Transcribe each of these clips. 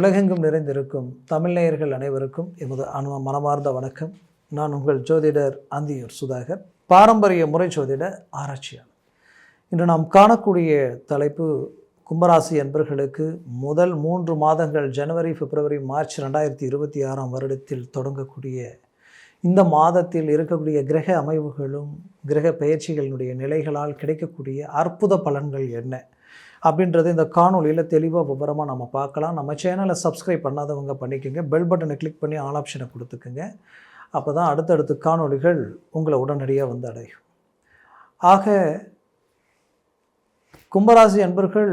உலகெங்கும் நிறைந்திருக்கும் தமிழ்நேயர்கள் அனைவருக்கும் எமது அனு மனமார்ந்த வணக்கம். நான் உங்கள் ஜோதிடர் அந்தியூர் சுதாகர் பாரம்பரிய முறை ஜோதிட ஆராய்ச்சியாளர். இன்று நாம் காணக்கூடிய தலைப்பு கும்பராசி என்பர்களுக்கு முதல் மூன்று மாதங்கள் ஜனவரி பிப்ரவரி மார்ச் ரெண்டாயிரத்தி இருபத்தி ஆறாம் வருடத்தில் தொடங்கக்கூடிய இந்த மாதத்தில் இருக்கக்கூடிய கிரக அமைவுகளும் கிரக பெயர்ச்சிகளினுடைய நிலைகளால் கிடைக்கக்கூடிய அற்புத பலன்கள் என்ன? அப்படின்றது இந்த காணொலியில் தெளிவாக விவரமாக நம்ம பார்க்கலாம். நம்ம சேனலை சப்ஸ்கிரைப் பண்ணாதவங்க பண்ணிக்கோங்க. பெல் பட்டனை கிளிக் பண்ணி ஆல் ஆப்ஷனை கொடுத்துக்குங்க. அப்போ தான் அடுத்தடுத்து காணொளிகள் உங்களை உடனடியாக வந்து அடையும். ஆக கும்பராசி அன்பர்கள்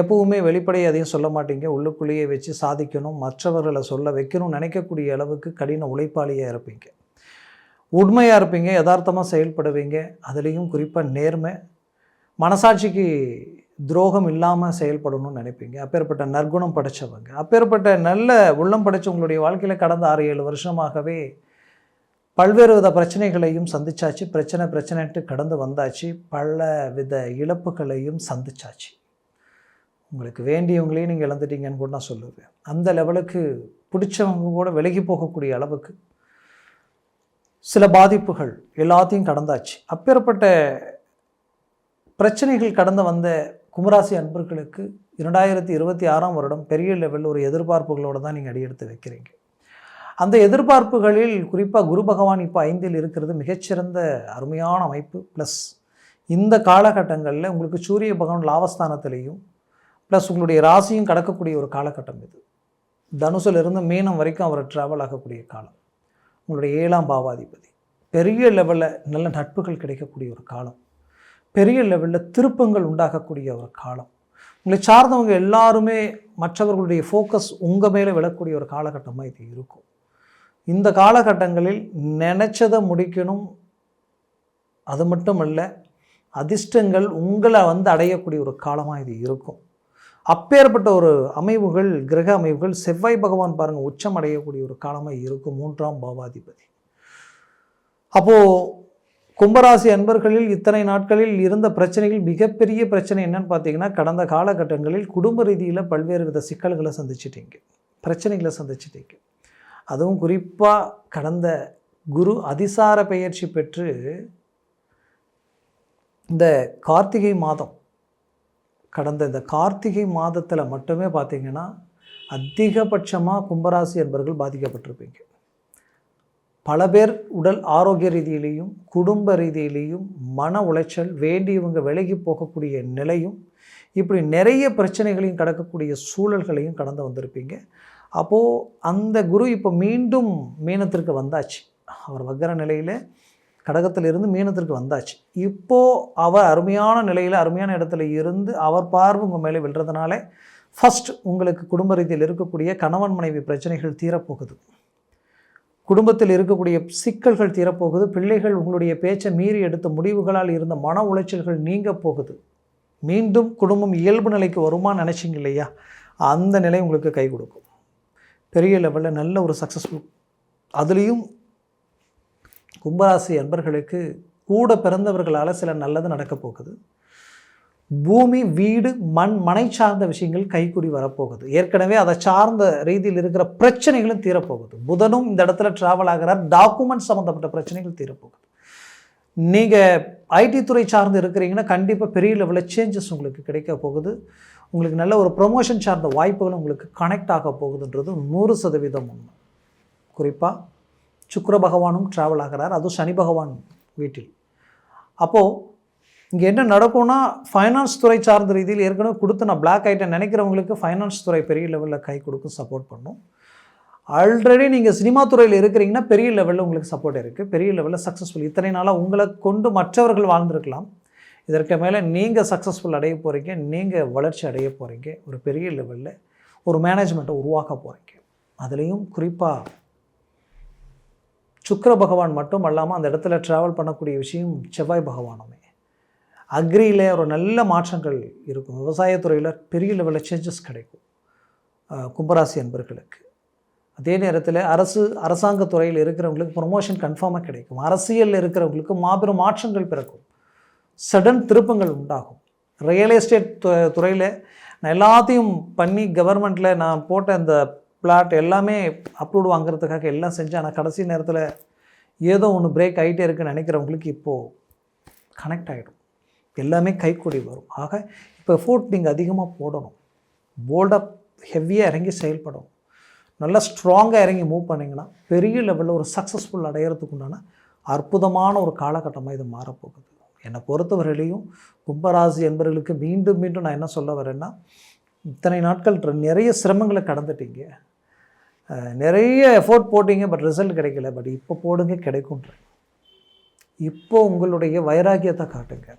எப்பவுமே வெளிப்படையை அதையும் சொல்ல மாட்டீங்க. உள்ளுக்குள்ளேயே வச்சு சாதிக்கணும். மற்றவர்களை சொல்ல வைக்கணும்னு நினைக்கக்கூடிய அளவுக்கு கடின உழைப்பாளியாக இருப்பீங்க. உண்மையாக இருப்பீங்க. யதார்த்தமாக செயல்படுவீங்க. அதுலேயும் குறிப்பாக நேர்மை. மனசாட்சிக்கு துரோகம் இல்லாமல் செயல்படணும்னு நினைப்பீங்க. அப்பேற்பட்ட நற்குணம் படைச்சவங்க. அப்பேற்பட்ட நல்ல உள்ளம் படைச்சவங்களுடைய வாழ்க்கையில் கடந்த ஆறு ஏழு வருஷமாகவே பல்வேறு வித பிரச்சனைகளையும் சந்திச்சாச்சு. பிரச்சனை பிரச்சனைட்டு கடந்து வந்தாச்சு. பல வித இழப்புகளையும் சந்திச்சாச்சு. உங்களுக்கு வேண்டியவங்களையும் நீங்கள் இழந்துட்டீங்கன்னு கூட நான் சொல்லுவேன். அந்த லெவலுக்கு பிடிச்சவங்க கூட விலகி போகக்கூடிய அளவுக்கு சில பாதிப்புகள் எல்லாத்தையும் கடந்தாச்சு. அப்பேற்பட்ட பிரச்சனைகள் கடந்து வந்த குமராசி அன்பர்களுக்கு இரண்டாயிரத்தி இருபத்தி ஆறாம் வருடம் பெரிய லெவலில் ஒரு எதிர்பார்ப்புகளோடு தான் நீங்கள் அடியெடுத்து வைக்கிறீங்க. அந்த எதிர்பார்ப்புகளில் குறிப்பாக குரு பகவான் இப்போ ஐந்தில் இருக்கிறது மிகச்சிறந்த அருமையான அமைப்பு. ப்ளஸ் இந்த காலகட்டங்களில் உங்களுக்கு சூரிய பகவான் லாபஸ்தானத்திலையும் ப்ளஸ் உங்களுடைய ராசியும் கடக்கக்கூடிய ஒரு காலகட்டம் இது. தனுசிலிருந்து மீனம் வரைக்கும் அவர் ட்ராவல் ஆகக்கூடிய காலம். உங்களுடைய ஏழாம் பாவாதிபதி. பெரிய லெவலில் நல்ல நட்புகள் கிடைக்கக்கூடிய ஒரு காலம். பெரிய லெவலில் திருப்பங்கள் உண்டாகக்கூடிய ஒரு காலம். உங்களை சார்ந்தவங்க எல்லாருமே மற்றவர்களுடைய ஃபோக்கஸ் உங்கள் மேலே விழக்கூடிய ஒரு காலகட்டமாக இது இருக்கும். இந்த காலகட்டங்களில் நினச்சதை முடிக்கணும். அது மட்டும் இல்லை அதிர்ஷ்டங்கள் உங்களை வந்து அடையக்கூடிய ஒரு காலமாக இது இருக்கும். அப்பேற்பட்ட ஒரு அமைவுகள் கிரக அமைவுகள் செவ்வாய் பகவான் பாருங்கள் உச்சம் அடையக்கூடிய ஒரு காலமாக இருக்கும் மூன்றாம் பாவாதிபதி. அப்போது கும்பராசி அன்பர்களில் இத்தனை நாட்களில் இருந்த பிரச்சனையில் மிகப்பெரிய பிரச்சனை என்னன்னு பார்த்தீங்கன்னா கடந்த காலகட்டங்களில் குடும்ப ரீதியில் பல்வேறு வித சிக்கல்களை சந்திச்சிட்டீங்க. பிரச்சனைகளை சந்திச்சிட்டீங்க. அதுவும் குறிப்பாக கடந்த குரு அதிசார பெயர்ச்சி பெற்று இந்த கார்த்திகை மாதம் கடந்த இந்த கார்த்திகை மாதத்தில் மட்டுமே பார்த்திங்கன்னா அதிகபட்சமாக கும்பராசி அன்பர்கள் பாதிக்கப்பட்டிருப்பீங்க. பல பேர் உடல் ஆரோக்கிய ரீதியிலையும் குடும்ப ரீதியிலையும் மன உளைச்சல் வேண்டியவங்க விலகி போகக்கூடிய நிலையும் இப்படி நிறைய பிரச்சனைகளையும் கடக்கக்கூடிய சூழல்களையும் கடந்து வந்திருப்பீங்க. அப்போது அந்த குரு இப்போ மீண்டும் மீனத்திற்கு வந்தாச்சு. அவர் வக்கர நிலையில் கடகத்திலிருந்து மீனத்திற்கு வந்தாச்சு. இப்போது அவர் அருமையான நிலையில் அருமையான இடத்துல இருந்து அவர் பார்வை உங்கள் மேலே விழுறதுனால ஃபஸ்ட் உங்களுக்கு குடும்ப ரீதியில் இருக்கக்கூடிய கணவன் மனைவி பிரச்சனைகள் தீரப்போகுது. குடும்பத்தில் இருக்கக்கூடிய சிக்கல்கள் தீரப்போகுது பிள்ளைகள் உங்களுடைய பேச்சை மீறி எடுத்த முடிவுகளால் இருந்த மன உளைச்சல்கள் நீங்க போகுது. மீண்டும் குடும்பம் இயல்பு நிலைக்கு வருமா நினச்சிங்க இல்லையா? அந்த நிலை உங்களுக்கு கை கொடுக்கும். பெரிய லெவலில் நல்ல ஒரு சக்ஸஸ்ஃபுல் அதுலேயும் கும்பராசி அன்பர்களுக்கு கூட பிறந்தவர்களால் சில நல்லது நடக்க போகுது. பூமி வீடு மண் மனை சார்ந்த விஷயங்கள் கைக்கூடி வரப்போகுது. ஏற்கனவே அதை சார்ந்த ரீதியில் இருக்கிற பிரச்சனைகளும் தீரப்போகுது. புதனும் இந்த இடத்துல ட்ராவல் ஆகிறார். டாக்குமெண்ட் சம்மந்தப்பட்ட பிரச்சனைகள் தீரப்போகுது. நீங்கள் ஐடி துறை சார்ந்து இருக்கிறீங்கன்னா கண்டிப்பாக பெரிய லெவலில் சேஞ்சஸ் உங்களுக்கு கிடைக்க போகுது. உங்களுக்கு நல்ல ஒரு ப்ரொமோஷன் சார்ந்த வாய்ப்புகள் உங்களுக்கு கனெக்ட் ஆக போகுதுன்றது நூறு சதவீதம் உண்மை. குறிப்பாக சுக்கர பகவானும் ட்ராவல் ஆகிறார். அதுவும் சனி பகவான் வீட்டில். அப்போது இங்கே என்ன நடக்கும்னா ஃபைனான்ஸ் துறை சார்ந்த ரீதியில் ஏற்கனவே கொடுத்து நான் பிளாக் ஆகிட்டேன் நினைக்கிறவங்களுக்கு ஃபைனான்ஸ் துறை பெரிய லெவலில் கை கொடுக்கும் சப்போர்ட் பண்ணும். ஆல்ரெடி நீங்கள் சினிமா துறையில் இருக்கிறீங்கன்னா பெரிய லெவலில் உங்களுக்கு சப்போர்ட் இருக்குது பெரிய லெவலில் சக்ஸஸ்ஃபுல் இத்தனை நாளாக உங்களை கொண்டு மற்றவர்கள் வாழ்ந்திருக்கலாம். இதற்கு மேலே நீங்கள் சக்ஸஸ்ஃபுல் அடைய போகிறீங்க நீங்கள் வளர்ச்சி அடைய போகிறீங்க ஒரு பெரிய லெவலில் ஒரு மேனேஜ்மெண்ட்டை உருவாக்க போகிறீங்க அதுலேயும் குறிப்பாக சுக்கர பகவான் மட்டும் அல்லாமல் அந்த இடத்துல ட்ராவல் பண்ணக்கூடிய விஷயம் செவ்வாய் பகவானுமே. அக்ரியில் ஒரு நல்ல மாற்றங்கள் இருக்கும். விவசாயத்துறையில் பெரிய லெவலில் சேஞ்சஸ் கிடைக்கும். கும்பராசி அன்பர்களுக்கு. அதே நேரத்தில் அரசு அரசாங்க துறையில் இருக்கிறவங்களுக்கு ப்ரொமோஷன் கன்ஃபார்மாக கிடைக்கும். அரசியலில் இருக்கிறவங்களுக்கு மாபெரும் மாற்றங்கள் பிறக்கும். சடன் திருப்பங்கள் உண்டாகும். ரியல் எஸ்டேட் துறையில் நான் எல்லாத்தையும் பண்ணி கவர்மெண்ட்டில் நான் போட்ட இந்த பிளாட் எல்லாமே அப்ரூவ் வாங்குறதுக்காக எல்லாம் செஞ்சேன். ஆனால் கடைசி நேரத்தில் ஏதோ ஒன்று பிரேக் ஆகிட்டே இருக்குன்னு நினைக்கிறவங்களுக்கு இப்போது கனெக்ட் ஆகிடும் எல்லாமே கைக்கூடி வரும். ஆக இப்போ எஃபோர்ட் நீங்கள் அதிகமாக போடணும். போல்டாக ஹெவியாக இறங்கி செயல்படணும். நல்லா ஸ்ட்ராங்காக இறங்கி மூவ் பண்ணிங்கன்னா பெரிய லெவலில் ஒரு சக்ஸஸ்ஃபுல் அடையிறதுக்கு உண்டான அற்புதமான ஒரு காலகட்டமாக இது மாறப்போகுது. என்னை பொறுத்தவரையிலையும் கும்பராசி என்பவர்களுக்கு மீண்டும் மீண்டும் நான் என்ன சொல்ல வரேன்னா இத்தனை நாட்கள் நிறைய சிரமங்களை கடந்துட்டீங்க. நிறைய எஃபோர்ட் போட்டீங்க பட் ரிசல்ட் கிடைக்கல. பட் இப்போ போடுங்க கிடைக்கும்ன்ற. இப்போ உங்களுடைய வைராக்கியத்தை காட்டுங்க.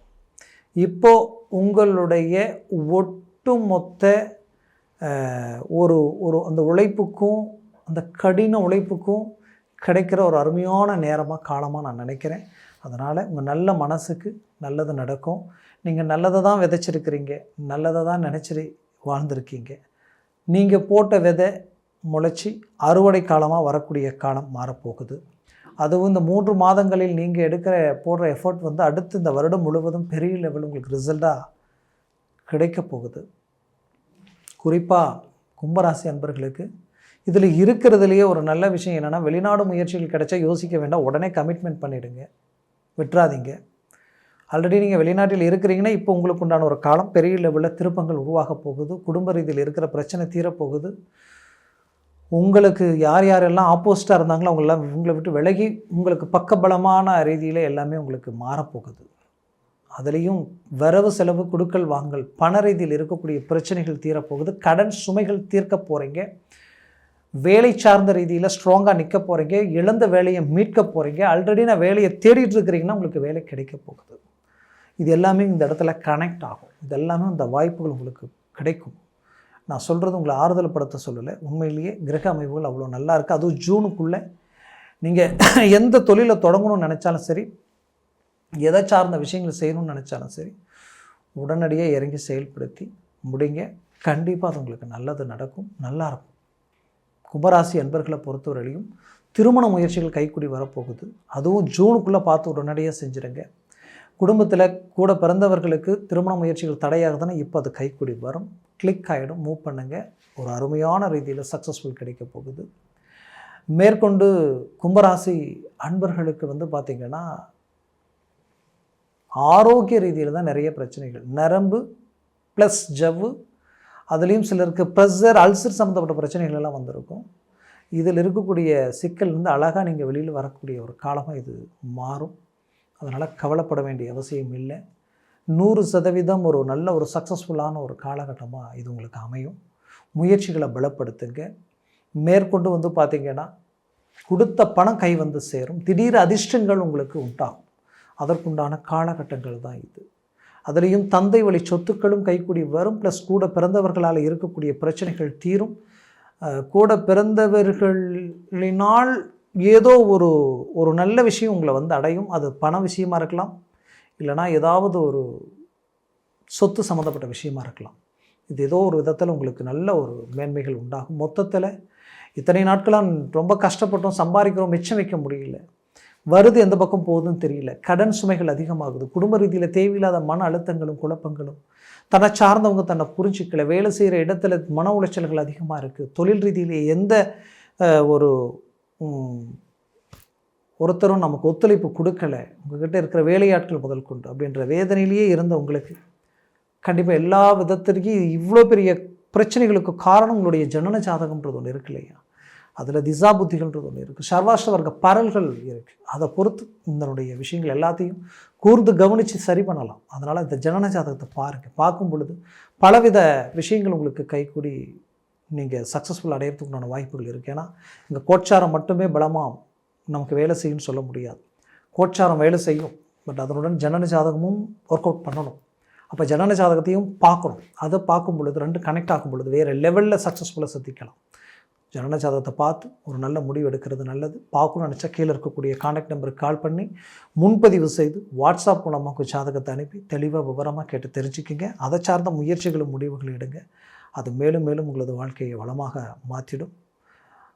இப்போ உங்களுடைய ஒட்டுமொத்த ஒரு ஒரு அந்த உழைப்புக்கும் அந்த கடின உழைப்புக்கும் கிடைக்கிற ஒரு அருமையான நேரமாக காலமாக நான் நினைக்கிறேன். அதனால் உங்கள் நல்ல மனசுக்கு நல்லது நடக்கும். நீங்கள் நல்லதை தான் விதைச்சிருக்கிறீங்க. நல்லதை தான் நினச்சி வாழ்ந்திருக்கீங்க. நீங்கள் போட்ட விதை முளைச்சி அறுவடை காலமாக வரக்கூடிய காலம் மாறப்போகுது. அதுவும் இந்த மூன்று மாதங்களில் நீங்கள் எடுக்கிற போடுற எஃபர்ட் வந்து அடுத்து இந்த வருடம் முழுவதும் பெரிய லெவல் உங்களுக்கு ரிசல்ட்டாக கிடைக்க போகுது. குறிப்பாக கும்பராசி அன்பர்களுக்கு இதில் இருக்கிறதுலையே ஒரு நல்ல விஷயம் என்னென்னா வெளிநாடு முயற்சிகள் கிடைச்சா யோசிக்க வேண்டாம். உடனே கமிட்மெண்ட் பண்ணிவிடுங்க விட்டுறாதீங்க ஆல்ரெடி நீங்கள் வெளிநாட்டில் இருக்கிறீங்கன்னா இப்போ உங்களுக்கு உண்டான ஒரு காலம் பெரிய லெவலில் திருப்பங்கள் உருவாக போகுது. குடும்ப ரீதியில் இருக்கிற பிரச்சனை தீரப்போகுது உங்களுக்கு யார் யாரெல்லாம் ஆப்போசிட்டாக இருந்தாங்களோ அவங்களெல்லாம் உங்களை விட்டு விலகி உங்களுக்கு பக்கபலமான ரீதியில் எல்லாமே உங்களுக்கு மாறப்போகுது. அதுலேயும் வரவு செலவு கொடுக்கல் வாங்கல் பண ரீதியில் இருக்கக்கூடிய பிரச்சனைகள் தீரப்போகுது. கடன் சுமைகள் தீர்க்க போகிறீங்க வேலை சார்ந்த ரீதியில் ஸ்ட்ராங்காக நிற்க போகிறீங்க இழந்த வேலையை மீட்க போகிறீங்க ஆல்ரெடி நான் வேலையை தேடிட்டு இருக்கிறீங்கன்னா உங்களுக்கு வேலை கிடைக்க போகுது. இது எல்லாமே இந்த இடத்துல கனெக்ட் ஆகும். இது எல்லாமே இந்த வாய்ப்புகள் உங்களுக்கு கிடைக்கும். நான் சொல்கிறது உங்களை ஆறுதல் படுத்த சொல்லலை. உண்மையிலேயே கிரக அமைப்புகள் அவ்வளோ நல்லா இருக்குது அதுவும் ஜூனுக்குள்ளே. நீங்கள் எந்த தொழிலை தொடங்கணும்னு நினச்சாலும் சரி எதை சார்ந்த விஷயங்களை செய்யணும்னு நினச்சாலும் சரி உடனடியாக இறங்கி செயல்படுத்தி முடிங்க. கண்டிப்பாக அது உங்களுக்கு நல்லது நடக்கும். நல்லா இருக்கும். கும்பராசி அன்பர்களை பொறுத்தவரையிலையும் திருமண முயற்சிகள் கைக்குடி வரப்போகுது. அதுவும் ஜூனுக்குள்ளே பார்த்து உடனடியாக செஞ்சுருங்க. குடும்பத்தில் கூட பிறந்தவர்களுக்கு திருமண முயற்சிகள் தடையாகுதுன்னா இப்போ அது கைக்குடி வரும். கிளிக் ஆகிடும் மூவ் பண்ணுங்கள் ஒரு அருமையான ரீதியில் சக்ஸஸ்ஃபுல் கிடைக்க போகுது. மேற்கொண்டு கும்பராசி அன்பர்களுக்கு வந்து பார்த்திங்கன்னா ஆரோக்கிய ரீதியில் தான் நிறைய பிரச்சனைகள். நரம்பு ப்ளஸ் ஜவ்வு அதுலேயும் சிலருக்கு ப்ரெஷர் அல்சர் சம்மந்தப்பட்ட பிரச்சனைகள் எல்லாம் வந்திருக்கும். இதில் இருக்கக்கூடிய சிக்கல் வந்து அழகாக நீங்கள் வெளியில் வரக்கூடிய ஒரு காலமாக இது மாறும். அதனால் கவலைப்பட வேண்டிய அவசியம் இல்லை. நூறு சதவீதம் ஒரு நல்ல ஒரு சக்ஸஸ்ஃபுல்லான ஒரு காலகட்டமாக இது உங்களுக்கு அமையும். முயற்சிகளை பலப்படுத்துங்க. மேற்கொண்டு வந்து பார்த்திங்கன்னா கொடுத்த பணம் கை வந்து சேரும். திடீர் அதிர்ஷ்டங்கள் உங்களுக்கு உண்டாகும். அதற்குண்டான காலகட்டங்கள் தான் இது. அதுலேயும் தந்தை வழி சொத்துக்களும் கைக்கூடி வரும். ப்ளஸ் கூட பிறந்தவர்களால் இருக்கக்கூடிய பிரச்சனைகள் தீரும். கூட பிறந்தவர்களினால் ஏதோ ஒரு ஒரு நல்ல விஷயம் உங்களை வந்து அடையும். அது பண விஷயமா இருக்கலாம். இல்லைனா ஏதாவது ஒரு சொத்து சம்மந்தப்பட்ட விஷயமா இருக்கலாம். இது ஏதோ ஒரு விதத்தில் உங்களுக்கு நல்ல ஒரு மேன்மைகள் உண்டாகும். மொத்தத்தில் இத்தனை நாட்களாக ரொம்ப கஷ்டப்பட்டோம் சம்பாதிக்கிறோம் மிச்சம் வைக்க முடியல. வருது எந்த பக்கம் போகுதுன்னு தெரியல. கடன் சுமைகள் அதிகமாகுது. குடும்ப ரீதியில் தேவையில்லாத மன அழுத்தங்களும் குழப்பங்களும் தன்னை சார்ந்தவங்க தன்னை புரிஞ்சிக்கல வேலை செய்கிற இடத்துல மன உளைச்சல்கள் அதிகமாக இருக்குது தொழில் ரீதியிலே எந்த ஒரு ஒருத்தரும் நமக்கு ஒத்துழைப்பு கொடுக்கல உங்ககிட்ட இருக்கிற வேலையாட்கள் முதல் கொண்டு அப்படின்ற வேதனையிலேயே இருந்த உங்களுக்கு. கண்டிப்பாக எல்லா விதத்திற்கும் இவ்வளோ பெரிய பிரச்சனைகளுக்கு காரணம் உங்களுடைய ஜனன ஜாதகம்ன்றது ஒன்று இருக்கு இல்லையா? அதில் திசா புத்திகள்ன்றது ஒன்று இருக்குது சர்வாஷ்ட வர்க்க பரல்கள் இருக்குது அதை பொறுத்து இதனுடைய விஷயங்கள் எல்லாத்தையும் கூர்ந்து கவனித்து சரி பண்ணலாம். அதனால் இந்த ஜனன ஜாதகத்தை பாருங்கள் பார்க்கும் பொழுது பலவித விஷயங்கள் உங்களுக்கு கைக்கூடி நீங்கள் சக்ஸஸ்ஃபுல் அடையிறதுக்குண்டான வாய்ப்புகள் இருக்குது ஏன்னா இந்த கோச்சாரம் மட்டுமே பலமாக நமக்கு வேலை செய்யும்னு சொல்ல முடியாது. கோச்சாரம் வேலை செய்யும். பட் அதனுடன் ஜனன ஜாதகமும் ஒர்க் அவுட் பண்ணணும். அப்போ ஜனன ஜாதகத்தையும் பார்க்கணும். அதை பார்க்கும் பொழுது ரெண்டு கனெக்ட் ஆகும் பொழுது வேறு லெவலில் சக்ஸஸ்ஃபுல்லாக சந்திக்கலாம் ஜனன ஜாதகத்தை பார்த்து ஒரு நல்ல முடிவு எடுக்கிறது நல்லது. பார்க்கணும்னு நினச்சா கீழே இருக்கக்கூடிய கான்டாக்ட் நம்பருக்கு கால் பண்ணி முன்பதிவு செய்து வாட்ஸ்அப் மூலமாக ஜாதகத்தை அனுப்பி தெளிவாக விவரமாக கேட்டு தெரிஞ்சுக்கிங்க. அதை சார்ந்த முயற்சிகளும் முடிவுகள் எடுங்க. அது மேலும் மேலும் உங்களது வாழ்க்கையை வளமாக மாற்றிடும்.